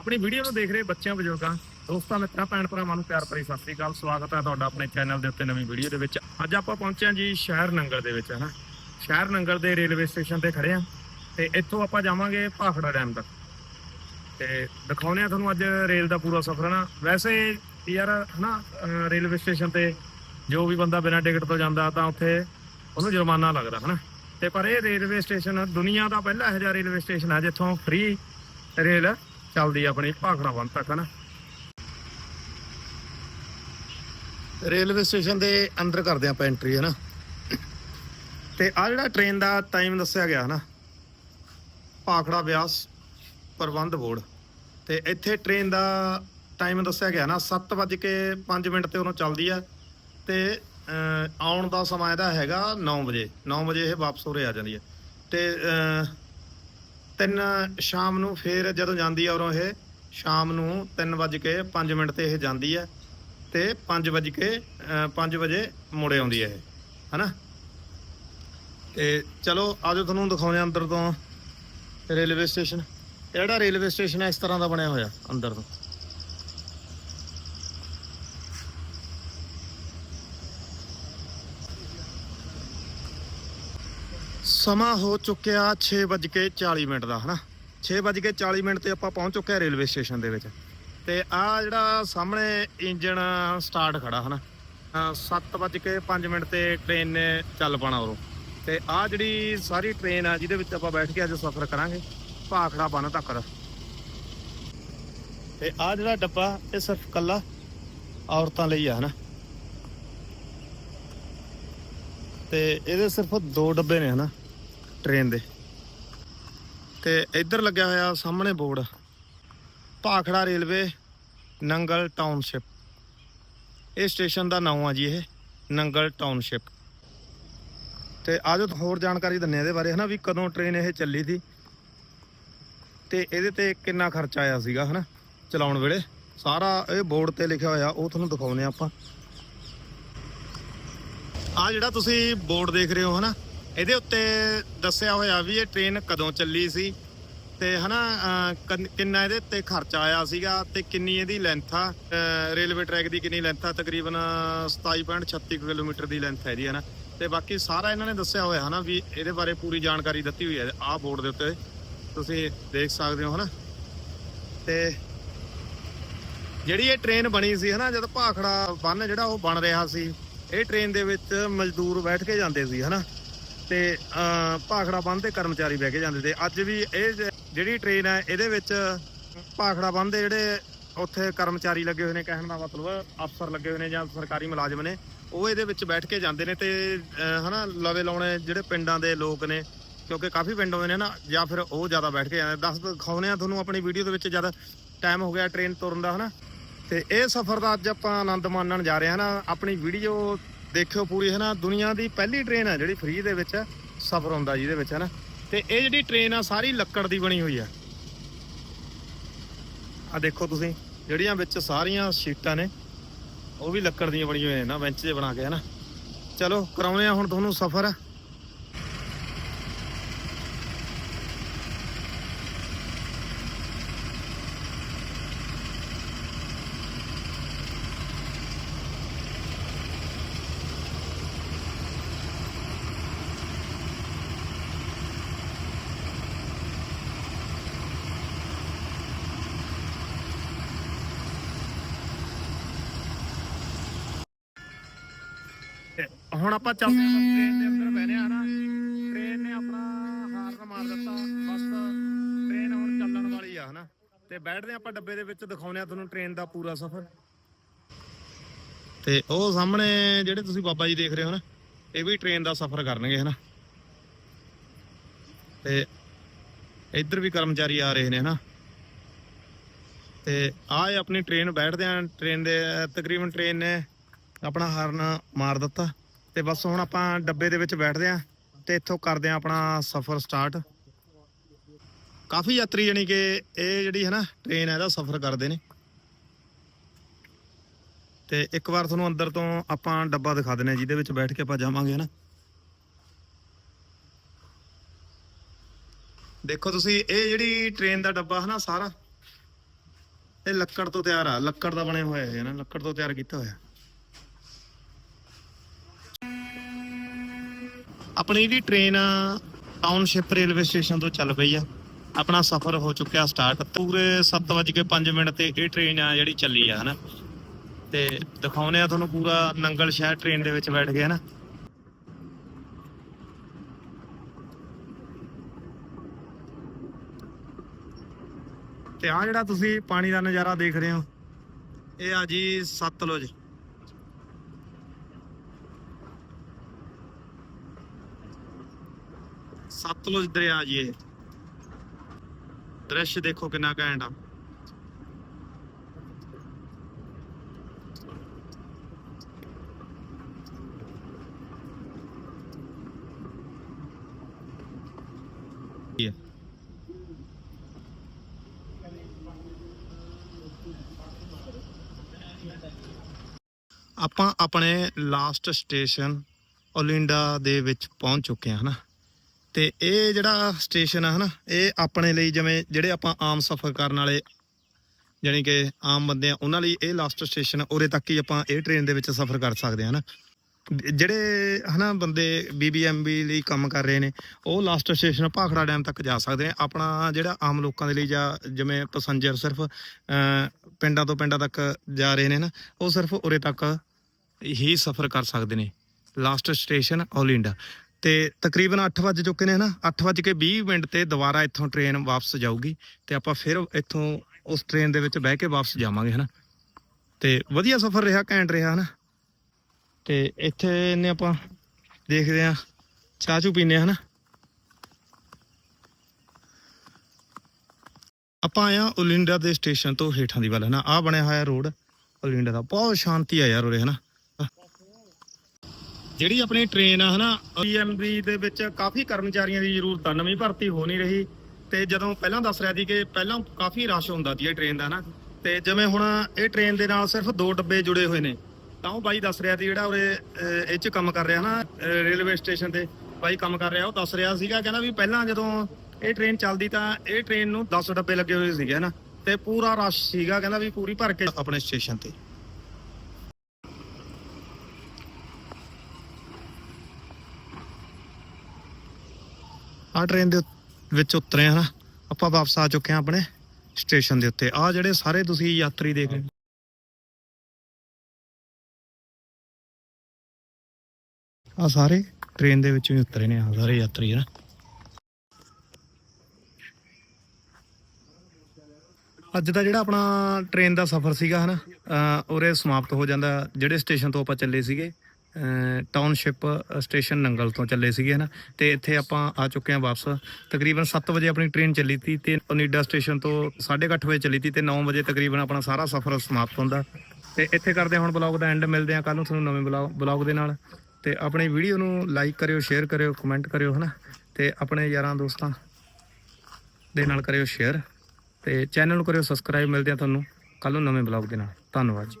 ਆਪਣੀ ਵੀਡੀਓ ਨੂੰ ਦੇਖ ਰਹੇ ਬੱਚਿਆਂ, ਬਜ਼ੁਰਗਾਂ, ਦੋਸਤਾਂ, ਮਿੱਤਰਾਂ, ਭੈਣ ਭਰਾਵਾਂ ਨੂੰ ਪਿਆਰ ਭਰੀ ਸਤਿ ਸ੍ਰੀ ਅਕਾਲ। ਸਵਾਗਤ ਹੈ ਤੁਹਾਡਾ ਆਪਣੇ ਚੈਨਲ ਦੇ ਉੱਤੇ ਨਵੀਂ ਵੀਡੀਓ ਦੇ ਵਿੱਚ। ਅੱਜ ਆਪਾਂ ਪਹੁੰਚੇ ਹਾਂ ਜੀ ਸ਼ਹਿਰ ਨੰਗਲ ਦੇ ਵਿੱਚ, ਹੈ ਨਾ? ਸ਼ਹਿਰ ਨੰਗਲ ਦੇ ਰੇਲਵੇ ਸਟੇਸ਼ਨ ਤੇ ਖੜੇ ਹਾਂ ਤੇ ਇੱਥੋਂ ਆਪਾਂ ਜਾਵਾਂਗੇ ਭਾਖੜਾ ਡੈਮ ਤੱਕ। ਤੇ ਦਿਖਾਉਣੇ ਆ ਤੁਹਾਨੂੰ ਅੱਜ ਰੇਲ ਦਾ ਪੂਰਾ ਸਫ਼ਰ, ਹੈ ਨਾ? ਵੈਸੇ ਯਾਰ ਹਨਾ ਅਹ ਰੇਲਵੇ ਸਟੇਸ਼ਨ ਤੇ ਜੋ ਵੀ ਬੰਦਾ ਬਿਨਾਂ ਟਿਕਟ ਤੋਂ ਜਾਂਦਾ ਤਾਂ ਉੱਥੇ ਉਹਨੂੰ ਜੁਰਮਾਨਾ ਲੱਗਦਾ ਹਨਾ ਤੇ ਪਰ ਇਹ ਰੇਲਵੇ ਸਟੇਸ਼ਨ ਦੁਨੀਆ ਦਾ ਪਹਿਲਾ ਇਹੋ ਜਿਹਾ ਰੇਲਵੇ ਸਟੇਸ਼ਨ ਹੈ ਜਿੱਥੋਂ ਫ੍ਰੀ ਰੇਲ ਚੱਲਦੀ ਆਪਣੀ ਭਾਖੜਾ ਬੰਦ ਤੱਕ ਨਾ ਰੇਲਵੇ ਸਟੇਸ਼ਨ ਦੇ ਅੰਦਰ ਕਰਦੇ ਆਪਾਂ ਐਂਟਰੀ ਹੈ ਨਾ ਤੇ ਆ ਜਿਹੜਾ ਟ੍ਰੇਨ ਦਾ ਟਾਈਮ ਦੱਸਿਆ ਗਿਆ ਹੈ ਨਾ ਭਾਖੜਾ ਬਿਆਸ ਪ੍ਰਬੰਧ ਬੋਰਡ। ਤੇ ਇੱਥੇ ਟ੍ਰੇਨ ਦਾ ਟਾਈਮ ਦੱਸਿਆ ਗਿਆ ਨਾ 7:05 ਮਿੰਟ ਤੇ ਉਹਨੂੰ ਚੱਲਦੀ ਆ। ਤੇ ਆਉਣ ਦਾ ਸਮਾਂ ਇਹਦਾ ਹੈਗਾ 9 ਵਜੇ। 9 ਵਜੇ ਇਹ ਵਾਪਸ ਉਰੇ ਆ ਜਾਂਦੀ ਹੈ ਤੇ ਤਿੰਨ ਸ਼ਾਮ ਨੂੰ ਫੇਰ ਜਦੋਂ ਜਾਂਦੀ ਆ ਉਰੋਂ ਇਹ, ਸ਼ਾਮ ਨੂੰ 3:05 ਮਿੰਟ ਤੇ ਇਹ ਜਾਂਦੀ ਹੈ ਤੇ 5 ਵਜੇ ਕੇ 5 ਵਜੇ ਮੁੜੇ ਆਉਂਦੀ ਹੈ ਇਹ, ਹਨਾ? ਤੇ ਚਲੋ, ਆਜੋ ਤੁਹਾਨੂੰ ਦਿਖਾਉਂਦੇ ਹਾਂ ਅੰਦਰ ਤੋਂ ਰੇਲਵੇ ਸਟੇਸ਼ਨ। ਜਿਹੜਾ ਰੇਲਵੇ ਸਟੇਸ਼ਨ ਹੈ ਇਸ ਤਰ੍ਹਾਂ ਦਾ ਬਣਿਆ ਹੋਇਆ ਅੰਦਰ ਤੋਂ। ਸਮਾਂ ਹੋ ਚੁੱਕਿਆ 6:40 ਮਿੰਟ ਦਾ, ਹਨਾ? 6:40 ਮਿੰਟ ਤੇ ਆਪਾਂ ਪਹੁੰਚ ਚੁੱਕੇ ਹਾਂ ਰੇਲਵੇ ਸਟੇਸ਼ਨ ਦੇ ਵਿੱਚ। ਤੇ ਆ ਜਿਹੜਾ ਸਾਹਮਣੇ ਇੰਜਨ ਸਟਾਰਟ ਖੜਾ, ਹਨਾ? 7:05 ਮਿੰਟ ਤੇ ਟ੍ਰੇਨ ਨੇ ਚੱਲ ਪਾਣਾ ਉਰੋਂ। ਤੇ ਆ ਜਿਹੜੀ ਸਾਰੀ ਟ੍ਰੇਨ ਆ, ਜਿਹਦੇ ਵਿੱਚ ਆਪਾਂ ਬੈਠ ਕੇ ਅੱਜ ਸਫ਼ਰ ਕਰਾਂਗੇ, ਭਾਖੜਾ ਬੰਨ ਤੱਕ। ਦਾ ਤੇ ਆ ਜਿਹੜਾ ਡੱਬਾ, ਇਹ ਸਿਰਫ ਕੱਲਾ ਔਰਤਾਂ ਲਈ ਆ, ਹਨਾ? ਤੇ ਇਹਦੇ ਸਿਰਫ ਦੋ ਡੱਬੇ ਨੇ, ਹਨਾ? ਟ੍ਰੇਨ ਦੇ। ਤੇ ਇੱਧਰ ਲੱਗਿਆ ਹੋਇਆ ਸਾਹਮਣੇ board. Bhakra railway, Nangal township. ਇਹ ਸਟੇਸ਼ਨ ਦਾ ਨਾਮ ਆ ਜੀ ਇਹ, ਨੰਗਲ ਟਾਊਨਸ਼ਿਪ। ਤੇ ਆਜੋ ਹੋਰ ਜਾਣਕਾਰੀ ਦਿੰਨੇ ਆ ਇਹਦੇ ਬਾਰੇ, ਹਨਾ, ਵੀ ਕਦੋਂ ਟ੍ਰੇਨ ਇਹ ਚੱਲੀ ਸੀ। ਤੇ ਇਹਦੇ ਤੇ ਕਿੰਨਾ ਖਰਚਾ ਆਇਆ ਸੀਗਾ, ਹਨਾ, ਚਲਾਉਣ ਵੇਲੇ। ਸਾਰਾ ਇਹ ਬੋਰਡ ਤੇ ਲਿਖਿਆ ਹੋਇਆ, ਉਹ ਤੁਹਾਨੂੰ ਦਿਖਾਉਨੇ ਆਪਾਂ। ਆ ਜਿਹੜਾ ਤੁਸੀਂ ਬੋਰਡ ਦੇਖ ਰਹੇ ਹੋ, ਹਨਾ ਇਹਦੇ ਉੱਤੇ ਦੱਸਿਆ ਹੋਇਆ ਵੀ ਇਹ ਟ੍ਰੇਨ ਕਦੋਂ ਚੱਲੀ ਸੀ ਤੇ ਹਨਾ ਅਹ, ਕਿੰਨਾ ਇਹਦੇ ਉੱਤੇ ਖਰਚਾ ਆਇਆ ਸੀਗਾ ਤੇ ਕਿੰਨੀ ਇਹਦੀ ਲੈਂਥ ਆ? ਰੇਲਵੇ ਟਰੈਕ ਦੀ ਕਿੰਨੀ ਲੈਂਥ ਆ? ਤਕਰੀਬਨ 27.36 ਕਿਲੋਮੀਟਰ ਦੀ ਲੈਂਥ ਹੈ ਜੀ ਹਨਾ ਤੇ ਬਾਕੀ ਸਾਰਾ ਇਹਨਾਂ ਨੇ ਦੱਸਿਆ ਹੋਇਆ ਹਨਾ ਵੀ ਇਹਦੇ ਬਾਰੇ ਪੂਰੀ ਜਾਣਕਾਰੀ ਦਿੱਤੀ ਹੋਈ ਹੈ ਆਹ ਬੋਰਡ ਦੇ ਉੱਤੇ। ਤੁਸੀਂ ਦੇਖ ਸਕਦੇ ਹੋ ਹਨਾ। ਤੇ ਜਿਹੜੀ ਇਹ ਟ੍ਰੇਨ ਬਣੀ ਸੀ ਹਨਾ ਜਦ ਭਾਖੜਾ ਬੰਨ ਜਿਹੜਾ ਉਹ ਬਣ ਰਿਹਾ ਸੀ ਇਹ ਟ੍ਰੇਨ ਦੇ ਵਿੱਚ ਮਜ਼ਦੂਰ ਬੈਠ ਕੇ ਜਾਂਦੇ ਸੀ ਹਨਾ। ਤੇ ਭਾਖੜਾ ਬੰਨ ਤੇ ਕਰਮਚਾਰੀ ਬਹਿ ਕੇ ਜਾਂਦੇ ਤੇ ਅੱਜ ਵੀ ਇਹ ਜਿਹੜੀ ਟ੍ਰੇਨ ਹੈ ਇਹਦੇ ਵਿੱਚ ਭਾਖੜਾ ਬੰਨ ਦੇ ਜਿਹੜੇ ਉੱਥੇ ਕਰਮਚਾਰੀ ਲੱਗੇ ਹੋਏ ਨੇ ਕਹਿਣ ਦਾ ਮਤਲਬ ਅਫਸਰ ਲੱਗੇ ਹੋਏ ਨੇ ਜਾਂ ਸਰਕਾਰੀ ਮੁਲਾਜ਼ਮ ਨੇ ਉਹ ਇਹਦੇ ਵਿੱਚ ਬੈਠ ਕੇ ਜਾਂਦੇ ਨੇ ਤੇ ਅਹ, ਹਨਾ ਲਵੇ ਲਾਉਣੇ ਜਿਹੜੇ ਪਿੰਡਾਂ ਦੇ ਲੋਕ ਨੇ ਕਿਉਂਕਿ ਕਾਫੀ ਪਿੰਡ ਆਉਂਦੇ ਨੇ ਨਾ ਜਾਂ ਫਿਰ ਉਹ ਜ਼ਿਆਦਾ ਬੈਠ ਕੇ ਜਾਂਦੇ ਦੱਸ ਦਿਖਾਉਨੇ ਆ ਤੁਹਾਨੂੰ ਆਪਣੀ ਵੀਡੀਓ ਦੇ ਵਿੱਚ ਜਦ ਟਾਈਮ ਹੋ ਗਿਆ ਟ੍ਰੇਨ ਤੁਰਨ ਦਾ ਹਨਾ। ਤੇ ਇਹ ਸਫ਼ਰ ਦਾ ਅੱਜ ਆਪਾਂ ਆਨੰਦ ਮਾਣਨ ਜਾ ਰਹੇ ਹਾਂ ਨਾ ਆਪਣੀ ਵੀਡੀਓ ਦੇਖਿਓ ਪੂਰੀ, ਹੈ ਨਾ, ਦੁਨੀਆ ਦੀ ਪਹਿਲੀ ਟ੍ਰੇਨ ਹੈ ਜਿਹੜੀ ਫ੍ਰੀ ਦੇ ਵਿੱਚ ਸਫ਼ਰ ਹੁੰਦਾ ਜਿਹਦੇ ਵਿੱਚ, ਹੈ ਨਾ। ਤੇ ਇਹ ਜਿਹੜੀ ਟ੍ਰੇਨ ਆ, ਸਾਰੀ ਲੱਕੜ ਦੀ ਬਣੀ ਹੋਈ ਆ। ਆ ਦੇਖੋ ਤੁਸੀਂ, ਜਿਹੜੀਆਂ ਵਿੱਚ ਸਾਰੀਆਂ ਸੀਟਾਂ ਨੇ, ਉਹ ਵੀ ਲੱਕੜ ਦੀਆਂ ਬਣੀਆਂ ਹੋਈਆਂ ਨੇ ਨਾ ਬੈਂਚ ਜੇ ਬਣਾ ਕੇ, ਹੈ ਨਾ। ਚਲੋ ਕਰਾਉਨੇ ਆ ਹੁਣ ਤੁਹਾਨੂੰ ਸਫ਼ਰ। ਹੁਣ ਆਪਾਂ ਚੱਲਦੇ ਹਾਂ ਟ੍ਰੇਨ ਦੇ ਅੰਦਰ ਬਹਿਨੇ ਆ ਨਾ ਟ੍ਰੇਨ ਨੇ ਆਪਣਾ ਹਾਰਨ ਮਾਰ ਦਿੱਤਾ। ਬਸ ਟ੍ਰੇਨ ਹੁਣ ਚੱਲਣ ਵਾਲੀ ਆ ਹਨਾ। ਤੇ ਬੈਠਦੇ ਆਪਾਂ ਡੱਬੇ ਦੇ ਵਿੱਚ ਦਿਖਾਉਨੇ ਆ ਤੁਹਾਨੂੰ ਟ੍ਰੇਨ ਦਾ ਪੂਰਾ ਸਫ਼ਰ। ਤੇ ਉਹ ਸਾਹਮਣੇ ਜਿਹੜੇ ਤੁਸੀਂ ਬਾਬਾ ਜੀ ਦੇਖ ਰਹੇ ਹੋ ਨਾ, ਇਹ ਵੀ ਟ੍ਰੇਨ ਦਾ ਸਫ਼ਰ ਕਰਨਗੇ ਹਨਾ। ਤੇ ਇੱਧਰ ਵੀ ਕਰਮਚਾਰੀ ਆ ਰਹੇ ਨੇ ਹਨਾ। ਤੇ ਆਹ ਆਪਣੀ ਟ੍ਰੇਨ ਬੈਠਦੇ ਆ ਟ੍ਰੇਨ ਦੇ, ਤਕਰੀਬਨ ਟ੍ਰੇਨ ਨੇ ਆਪਣਾ ਹਾਰਨ ਮਾਰ ਦਿੱਤਾ। ਤੇ ਬਸ ਹੁਣ ਆਪਾਂ ਡੱਬੇ ਦੇ ਵਿੱਚ ਬੈਠਦੇ ਆ ਤੇ ਇੱਥੋਂ ਕਰਦੇ ਆ ਆਪਣਾ ਸਫ਼ਰ ਸਟਾਰਟ ਕਾਫੀ ਯਾਤਰੀ ਜਾਨੀ ਕਿ ਇਹ ਜਿਹੜੀ ਹੈ ਨਾ ਟ੍ਰੇਨ ਹੈ ਇਹਦਾ ਸਫ਼ਰ ਕਰਦੇ ਨੇ। ਤੇ ਇੱਕ ਵਾਰ ਤੁਹਾਨੂੰ ਅੰਦਰ ਤੋਂ ਆਪਾਂ ਡੱਬਾ ਦਿਖਾ ਦਿੰਨੇ ਜਿਹਦੇ ਵਿੱਚ ਬੈਠ ਕੇ ਆਪਾਂ ਜਾਵਾਂਗੇ ਹਨਾ ਦੇਖੋ ਤੁਸੀਂ, ਇਹ ਜਿਹੜੀ ਟ੍ਰੇਨ ਦਾ ਡੱਬਾ ਹੈ ਸਾਰਾ, ਇਹ ਲੱਕੜ ਤੋਂ ਤਿਆਰ ਆ, ਲੱਕੜ ਦਾ ਬਣਿਆ ਹੋਇਆ ਹੈ ਨਾ, ਲੱਕੜ ਤੋਂ ਤਿਆਰ ਕੀਤਾ ਹੋਇਆ। ਆਪਣੀ ਜਿਹੜੀ ਟ੍ਰੇਨ ਟਾਊਨਸ਼ਿਪ ਰੇਲਵੇ ਸਟੇਸ਼ਨ ਤੋਂ ਚੱਲ ਪਈ ਆ। ਆਪਣਾ ਸਫ਼ਰ ਹੋ ਚੁੱਕਿਆ ਸਟਾਰਟ ਪੂਰੇ 7:05 ਮਿੰਟ ਤੇ ਇਹ ਟ੍ਰੇਨ ਆ ਜਿਹੜੀ ਚੱਲੀ ਆ, ਹਨਾ। ਤੇ ਦਿਖਾਉਨੇ ਆ ਤੁਹਾਨੂੰ ਪੂਰਾ ਨੰਗਲ ਸ਼ਹਿਰ ਟ੍ਰੇਨ ਦੇ ਵਿੱਚ ਬੈਠ ਗਿਆ ਨਾ ਤੇ ਆ ਜਿਹੜਾ ਤੁਸੀਂ ਪਾਣੀ ਦਾ ਨਜ਼ਾਰਾ ਦੇਖ ਰਹੇ ਹੋ, ਇਹ ਆ ਜੀ ਸਤਲੁਜ। ਸਤਲੁਜ ਦਰਿਆ ਜੀ ਇਹ। ਦ੍ਰਿਸ਼ ਦੇਖੋ ਕਿੰਨਾ ਘੈਂਟ ਆ। ਆਪਾਂ ਆਪਣੇ ਲਾਸਟ ਸਟੇਸ਼ਨ ਓਲਿੰਡਾ ਦੇ ਵਿੱਚ ਪਹੁੰਚ ਚੁੱਕੇ ਹਾਂ, ਹਨਾ? ਤੇ ਇਹ ਜਿਹੜਾ ਸਟੇਸ਼ਨ ਆ ਹਨਾ, ਇਹ ਆਪਣੇ ਲਈ ਜਿਵੇਂ ਜਿਹੜੇ ਆਪਾਂ ਆਮ ਸਫ਼ਰ ਕਰਨ ਵਾਲੇ ਜਾਣੀ ਕਿ ਆਮ ਬੰਦੇ ਆ, ਉਹਨਾਂ ਲਈ ਇਹ ਲਾਸਟ ਸਟੇਸ਼ਨ ਉਰੇ ਤੱਕ ਹੀ ਆਪਾਂ ਇਹ ਟ੍ਰੇਨ ਦੇ ਵਿੱਚ ਸਫ਼ਰ ਕਰ ਸਕਦੇ ਹਾਂ ਹਨਾ। ਜਿਹੜੇ ਹਨਾ ਬੰਦੇ ਬੀਬੀਐਮਬੀ ਲਈ ਕੰਮ ਕਰ ਰਹੇ ਨੇ, ਉਹ ਲਾਸਟ ਸਟੇਸ਼ਨ ਭਾਖੜਾ ਡੈਮ ਤੱਕ ਜਾ ਸਕਦੇ ਨੇ। ਆਪਣਾ ਜਿਹੜਾ ਆਮ ਲੋਕਾਂ ਦੇ ਲਈ ਜਾਂ ਜਿਵੇਂ ਪੈਸੰਜਰ ਸਿਰਫ ਪਿੰਡਾਂ ਤੋਂ ਪਿੰਡਾਂ ਤੱਕ ਜਾ ਰਹੇ ਨੇ ਨਾ, ਉਹ ਸਿਰਫ ਉਰੇ ਤੱਕ ਹੀ ਸਫ਼ਰ ਕਰ ਸਕਦੇ ਨੇ। ਲਾਸਟ ਸਟੇਸ਼ਨ ਔਲਿੰਡਾ ਤੇ ਤਕਰੀਬਨ 8 ਵਜ ਚੁੱਕੇ ਨੇ ਨਾ 8 ਵਜ ਕੇ 20 ਮਿੰਟ ਤੇ ਦੁਬਾਰਾ ਇੱਥੋਂ ਟ੍ਰੇਨ ਵਾਪਸ ਜਾਊਗੀ ਤੇ ਆਪਾਂ ਫਿਰ ਇੱਥੋਂ ਉਸ ਟ੍ਰੇਨ ਦੇ ਵਿੱਚ ਬਹਿ ਕੇ ਵਾਪਸ ਜਾਵਾਂਗੇ ਹਨਾ। ਤੇ ਵਧੀਆ ਸਫ਼ਰ ਰਿਹਾ, ਘੈਂਟ ਰਿਹਾ ਹਨਾ। ਤੇ ਇੱਥੇ ਨੇ ਆਪਾਂ ਦੇਖਦੇ ਆ ਚਾਹ ਚੂ ਪੀਨੇ ਹਨਾ। ਆਪਾਂ ਆਇਆ ਓਲਿੰਡਾ ਦੇ ਸਟੇਸ਼ਨ ਤੋਂ ਹੇਠਾਂ ਦੀ ਵੱਲ ਹਨਾ ਆ ਬਣਿਆ ਹੋਇਆ ਰੋਡ ਓਲਿੰਡਾ ਦਾ। ਬਹੁਤ ਸ਼ਾਂਤੀ ਆ ਯਾਰ ਉਰੇ ਹਨਾ। ਜਿਹੜੀ ਆਪਣੀ ਟ੍ਰੇਨ ਆ ਹਨਾ? ਪੀਐਮਬੀ ਦੇ ਵਿੱਚ ਕਾਫੀ ਕਰਮਚਾਰੀਆਂ ਦੀ ਜ਼ਰੂਰਤ ਆ ਨਵੀਂ ਭਰਤੀ ਹੋ ਨਹੀਂ ਰਹੀ ਤੇ ਜਦੋਂ ਪਹਿਲਾਂ ਦੱਸ ਰਿਹਾ ਸੀ ਕਿ ਪਹਿਲਾਂ ਕਾਫੀ ਰਸ਼ ਹੁੰਦਾ ਸੀ ਇਹ ਟ੍ਰੇਨ ਦਾ ਹਨਾ? ਤੇ ਜਿਵੇਂ ਹੁਣ ਇਹ ਟ੍ਰੇਨ ਦੇ ਨਾਲ ਸਿਰਫ ਦੋ ਡੱਬੇ ਜੁੜੇ ਹੋਏ ਨੇ ਤਾਂ ਉਹ ਬਾਈ ਦੱਸ ਰਿਹਾ ਸੀ ਜਿਹੜਾ ਉਰੇ ਇਹ ਚ ਕੰਮ ਕਰ ਰਿਹਾ ਨਾ ਰੇਲਵੇ ਸਟੇਸ਼ਨ ਤੇ ਬਾਈ ਕੰਮ ਕਰ ਰਿਹਾ ਉਹ ਦੱਸ ਰਿਹਾ ਸੀਗਾ ਕਹਿੰਦਾ ਵੀ ਪਹਿਲਾਂ ਜਦੋਂ ਇਹ ਟ੍ਰੇਨ ਚੱਲਦੀ ਤਾਂ ਇਹ ਟ੍ਰੇਨ ਨੂੰ 10 ਡੱਬੇ ਲੱਗੇ ਹੋਏ ਸੀਗੇ ਹਨਾ? ਤੇ ਪੂਰਾ ਰਸ਼ ਸੀਗਾ ਕਹਿੰਦਾ ਵੀ ਪੂਰੀ ਭਰ ਕੇ ਆਪਣੇ ਸਟੇਸ਼ਨ ਤੇ। ਆ ਟ੍ਰੇਨ ਦੇ ਵਿੱਚ ਉਤਰੇ ਆ ਆਪਾਂ ਵਾਪਸ ਆ ਚੁੱਕੇ ਹਾਂ ਆਪਣੇ ਸਟੇਸ਼ਨ ਦੇ ਉੱਤੇ। ਆ ਜਿਹੜੇ ਸਾਰੇ ਤੁਸੀਂ ਯਾਤਰੀ ਦੇਖ ਰਹੇ ਹੋ। ਆ ਸਾਰੇ ਟ੍ਰੇਨ ਦੇ ਵਿੱਚੋਂ ਹੀ ਉਤਰੇ ਨੇ ਆ ਸਾਰੇ ਯਾਤਰੀ ਨਾ। ਅੱਜ ਦਾ ਜਿਹੜਾ ਆਪਣਾ ਟ੍ਰੇਨ ਦਾ ਸਫ਼ਰ ਸੀਗਾ ਹਨਾ ਅਹ ਉਰੇ ਸਮਾਪਤ ਹੋ ਜਾਂਦਾ, ਜਿਹੜੇ ਸਟੇਸ਼ਨ ਤੋਂ ਆਪਾਂ ਚੱਲੇ ਸੀਗੇ। ਟਾਊਨਸ਼ਿਪ ਸਟੇਸ਼ਨ ਨੰਗਲ ਤੋਂ ਚੱਲੇ ਸੀਗੇ, ਹਨਾ? ਤੇ ਇੱਥੇ ਆਪਾਂ ਆ ਚੁੱਕੇ ਹਾਂ ਵਾਪਸ। ਤਕਰੀਬਨ 7 ਵਜੇ ਆਪਣੀ ਟ੍ਰੇਨ ਚੱਲੀ ਤੀ ਤੇ ਓਨੀਡਾ ਸਟੇਸ਼ਨ ਤੋਂ 8:30 ਵਜੇ ਚੱਲੀ ਤੀ ਤੇ 9 ਵਜੇ ਤਕਰੀਬਨ ਆਪਣਾ ਸਾਰਾ ਸਫ਼ਰ ਸਮਾਪਤ ਹੁੰਦਾ। ਤੇ ਇੱਥੇ ਕਰਦੇ ਹੁਣ ਬਲੌਗ ਦਾ ਐਂਡ ਮਿਲਦੇ ਹਾਂ ਕੱਲ ਨੂੰ ਤੁਹਾਨੂੰ ਨਵੇਂ ਬਲੌਗ ਦੇ ਨਾਲ। ਤੇ ਆਪਣੀ ਵੀਡੀਓ ਨੂੰ ਲਾਈਕ ਕਰਿਓ ਸ਼ੇਅਰ ਕਰਿਓ ਕਮੈਂਟ ਕਰਿਓ, ਹਨਾ? ਤੇ ਆਪਣੇ ਯਾਰਾਂ ਦੋਸਤਾਂ ਦੇ ਨਾਲ ਕਰਿਓ ਸ਼ੇਅਰ ਤੇ ਚੈਨਲ ਨੂੰ ਕਰਿਓ ਸਬਸਕ੍ਰਾਈਬ ਮਿਲਦੇ ਆ ਤੁਹਾਨੂੰ ਕੱਲ ਨੂੰ ਨਵੇਂ ਬਲੌਗ ਦੇ ਨਾਲ। ਧੰਨਵਾਦ ਜੀ।